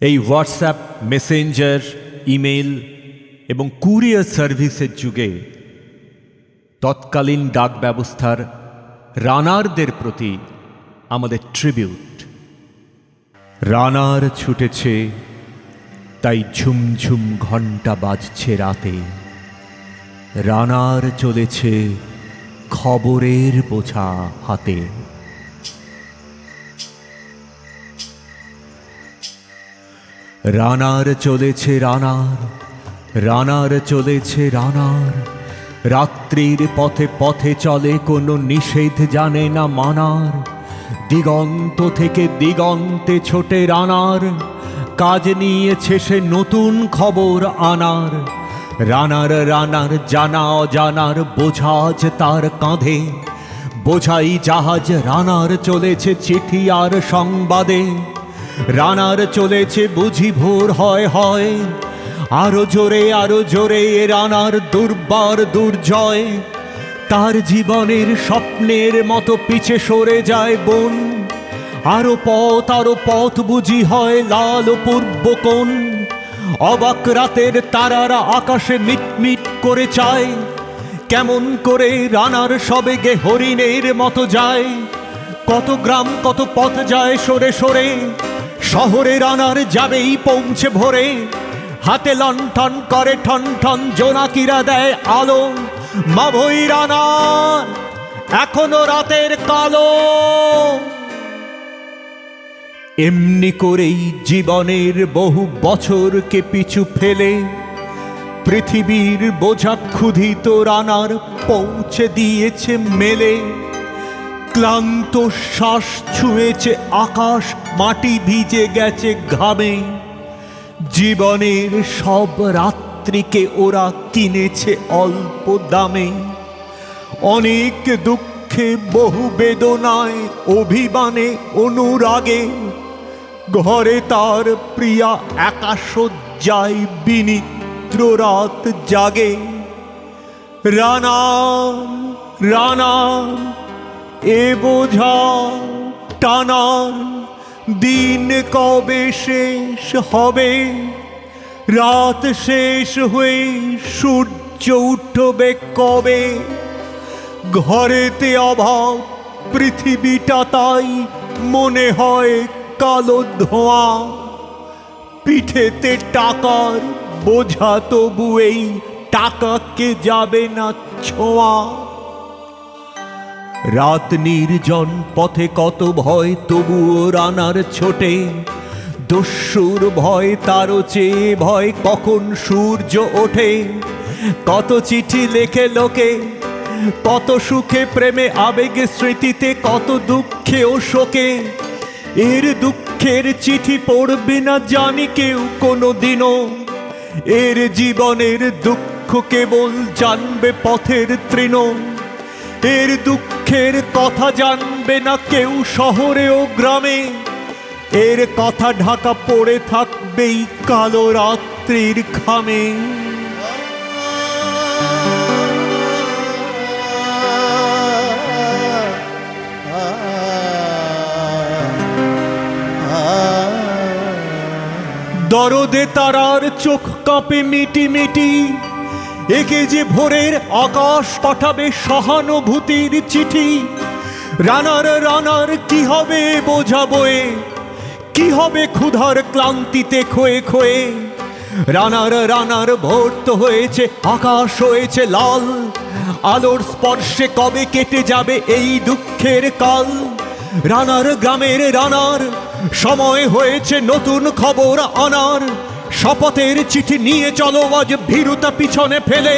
এই WhatsApp messenger email এবং courier সার্ভিসের যুগে তৎকালীন ডাক ব্যবস্থার রানারদের প্রতি আমাদের ট্রিবিউট রানার ছুটেছে, তাই ঝুমঝুম ঘণ্টা বাজছে রাতে। রানার চলেছে খবরের বোঝা হাতে। রানার চলেছে রানার রানার চলেছে রানার। রাত্রির পথে পথে চলে, কোনো নিষেধ জানে না মানার। দিগন্ত থেকে দিগন্তে ছোটে রানার, কাজ নিয়েছে সে নতুন খবর আনার। রানার রানার, জানা অজানার বোঝাজ তার কাঁধে। বোঝাই জাহাজ রানার চলেছে চিঠি আর সংবাদে। রানার চলেছে, বুঝি ভোর হয় হয়। আরও জোরে আরও জোরে রানার দুর্বার দুর্জয়। তার জীবনের স্বপ্নের মতো পিছে সরে যায় বোন। আরও পথ আরও পথ বুঝি হয় লাল পূর্ব কোণ। অবাক রাতের তারারা আকাশে মিটমিট করে চায়। কেমন করে রানার সবেগে হরিণের মতো যায়। কত গ্রাম, কত পথ যায় সরে সরে। শহরে রানার যাবেই পৌঁছে ভোরে। হাতে লণ্ঠন করে ঠন ঠন জোনাকিরা দেয় আলো। মাভই রানার এখনও রাতের কালো। এমনি করেই জীবনের বহু বছরকে পিছু ফেলে। পৃথিবীর বোঝা ক্ষুধিত রানার পৌঁছে দিয়েছে মেলে। ক্লান্ত শ্বাস ছুঁয়েছে, আকাশ মাটি ভিজে গেছে ঘামে। জীবনের সব রাত্রিকে ওরা কিনেছে অল্প দামে। অনেক দুঃখে, বহু বেদনায়, অভিমানে, অনুরাগে। ঘরে তার প্রিয়া একা শয্যায় বিনিদ্র রাত জাগে। রানা রানার এ বোঝা টানার দিন কবে শেষ হবে? রাত শেষ হয়ে সূর্য উঠবে কবে? ঘরেতে অভাব, পৃথিবীটা তাই মনে হয় কালো ধোঁয়া। পিঠেতে টাকার বোঝা তবু এই টাকাকে যাবে না ছোঁয়া। রাত নির্জন, পথে কত ভয়, তবুও রানার ছোটে। দস্যুর ভয়, তারও চেয়ে ভয়, কখন সূর্য ওঠে। কত চিঠি লেখে লোকে, কত সুখে, প্রেমে আবেগে স্মৃতিতে, কত দুঃখে ও শোকে। এর দুঃখের চিঠি পড়বে না জানি কেউ কোনো দিনও এর জীবনের দুঃখ কেবল জানবে পথের তৃণ। এর দুঃখের কথা জানবে না কেউ শহরে ও গ্রামে। এর কথা ঢাকা পড়ে থাকবেই কালো রাত্রির খামে। দরদে তারার চোখ কাঁপে মিটি মিটি একে যে ভোরের আকাশ পাঠাবে সহানুভূতির চিঠি। রানার রানার, কি হবে বোঝাবো কি হবে ক্ষুধার ক্লান্তিতে খোয়ে খোয়ে? রানার রানার ভর্ত হয়েছে, আকাশ হয়েছে লাল। আলোর স্পর্শে কবে কেটে যাবে এই দুঃখের কাল? রানার, গ্রামের রানার, সময় হয়েছে নতুন খবর আনার। শপথের চিঠি নিয়ে চলো, আজ ভীরুতা পিছনে ফেলে।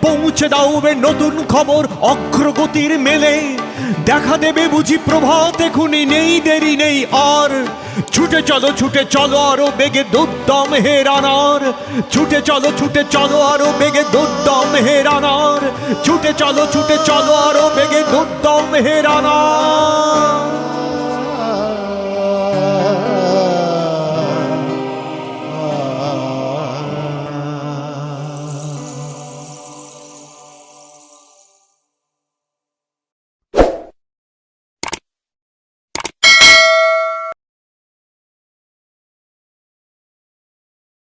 পৌঁছে দাওবে নতুন খবর, অগ্রগতির মেলে। দেখা দেবে বুঝি প্রভাত এখনই নেই, দেরি নেই আর। ছুটে চলো ছুটে চলো, আরও বেগে দুর্দম হেরানার। ছুটে চলো ছুটে চলো, আরও বেগে দুর্দম হেরানার। ছুটে চলো ছুটে চলো, আরও বেগে দুর্দম হে রানার